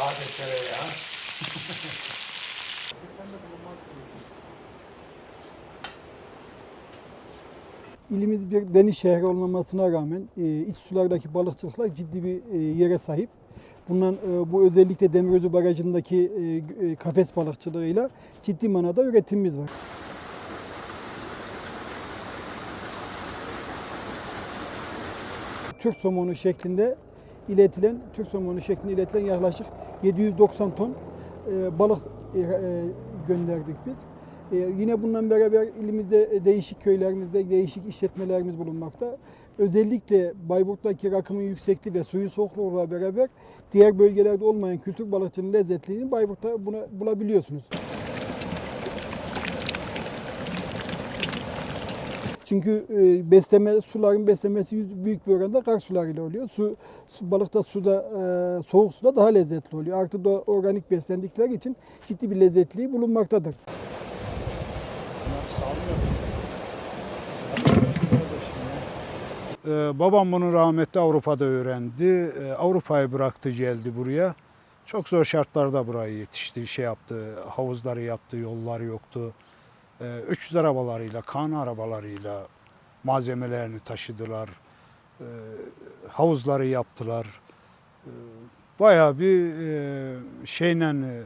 Sade tereyağı. İlimiz bir deniz şehri olmamasına rağmen e, iç sulardaki balıkçılıklar ciddi bir e, yere sahip. Bundan e, bu özellikle Demirözü Barajı'ndaki kafes balıkçılığıyla ciddi manada üretimimiz var. Türk somonu şeklinde iletilen, Türk somonu şeklinde iletilen yaklaşık 790 ton e, balık e, e, gönderdik biz. E, yine bundan beraber ilimizde değişik köylerimizde değişik işletmelerimiz bulunmakta. Özellikle Bayburt'taki rakımın yüksekliği ve suyun soğukluğuyla beraber diğer bölgelerde olmayan kültür balıkçılığının lezzetliğini Bayburt'ta buna, bulabiliyorsunuz. Çünkü e, besleme suların beslemesi büyük bir oranda kar sularıyla oluyor. Su, su balıkta suda e, soğuk suda daha lezzetli oluyor. Artı da organik beslendikleri için ciddi bir lezzetliği bulunmaktadır. Ee, babam bunu rahmetli Avrupa'da öğrendi. Ee, Avrupa'yı bıraktı geldi buraya. Çok zor şartlarda burayı yetişti, şey yaptı, havuzları yaptı, yolları yoktu. Ee, 300 arabalarıyla, kan arabalarıyla malzemelerini taşıdılar. Ee, havuzları yaptılar. Ee, bayağı bir e, şeyle, e,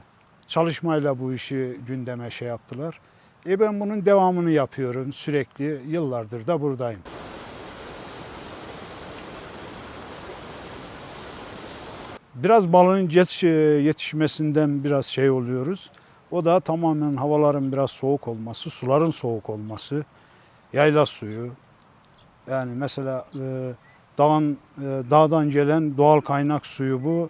çalışmayla bu işi gündeme şey yaptılar. E ben bunun devamını yapıyorum sürekli, yıllardır da buradayım. Biraz balığın e, yetişmesinden biraz şey oluyoruz. O da tamamen havaların biraz soğuk olması, suların soğuk olması, yayla suyu. Yani mesela e, dağın e, dağdan gelen doğal kaynak suyu bu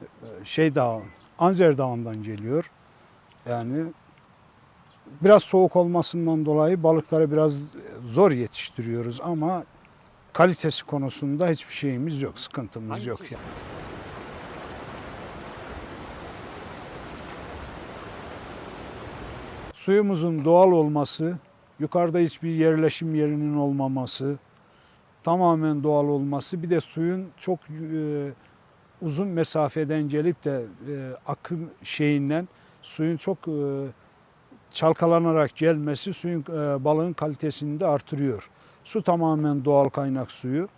e, şey dağ, Anzer Dağı'ndan geliyor. Yani biraz soğuk olmasından dolayı balıkları biraz zor yetiştiriyoruz ama kalitesi konusunda hiçbir şeyimiz yok, sıkıntımız yok. Yani. Suyumuzun doğal olması, yukarıda hiçbir yerleşim yerinin olmaması, tamamen doğal olması, bir de suyun çok e, uzun mesafeden gelip de e, akım şeyinden suyun çok e, çalkalanarak gelmesi suyun e, balığın kalitesini de artırıyor. Su tamamen doğal kaynak suyu.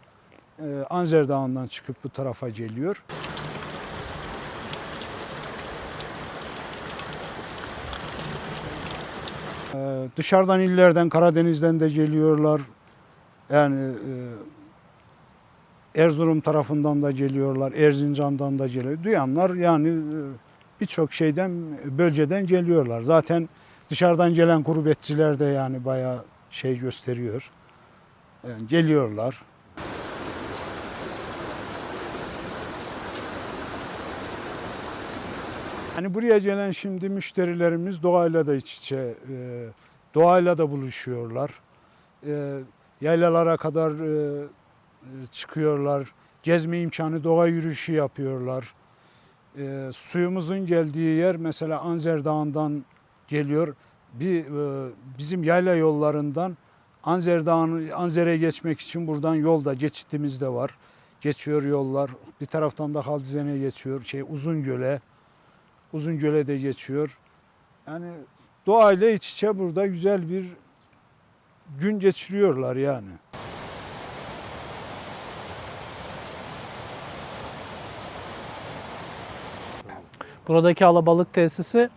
E, Anzer Dağı'ndan çıkıp bu tarafa geliyor. Dışarıdan illerden, Karadeniz'den de geliyorlar. Yani e, Erzurum tarafından da geliyorlar, Erzincan'dan da geliyor. Duyanlar yani e, birçok şeyden, bölgeden geliyorlar. Zaten dışarıdan gelen gurbetçiler de yani bayağı şey gösteriyor. Yani geliyorlar. Hani buraya gelen şimdi müşterilerimiz doğayla da iç içe, e, doğayla da buluşuyorlar. E, yaylalara kadar e, çıkıyorlar, gezme imkanı, doğa yürüyüşü yapıyorlar. E, suyumuzun geldiği yer mesela Anzer Dağı'ndan geliyor. Bir bizim yayla yollarından Anzer Dağı'nı Anzer'e geçmek için buradan yolda geçitimiz de var. Geçiyor yollar. Bir taraftan da Haldize'ne geçiyor. Şey Uzungöl'e. Uzungöl'e de geçiyor. Yani doğayla iç içe burada güzel bir gün geçiriyorlar yani. Buradaki alabalık tesisi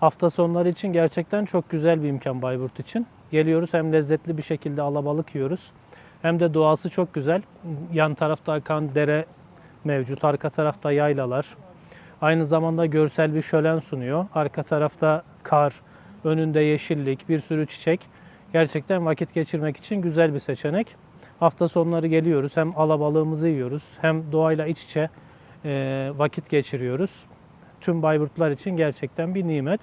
hafta sonları için gerçekten çok güzel bir imkan Bayburt için. Geliyoruz hem lezzetli bir şekilde alabalık yiyoruz hem de doğası çok güzel. Yan tarafta akan dere mevcut, arka tarafta yaylalar. Aynı zamanda görsel bir şölen sunuyor. Arka tarafta kar, önünde yeşillik, bir sürü çiçek. Gerçekten vakit geçirmek için güzel bir seçenek. Hafta sonları geliyoruz. Hem alabalığımızı yiyoruz hem doğayla iç içe vakit geçiriyoruz. Tüm Bayburtlar için gerçekten bir nimet.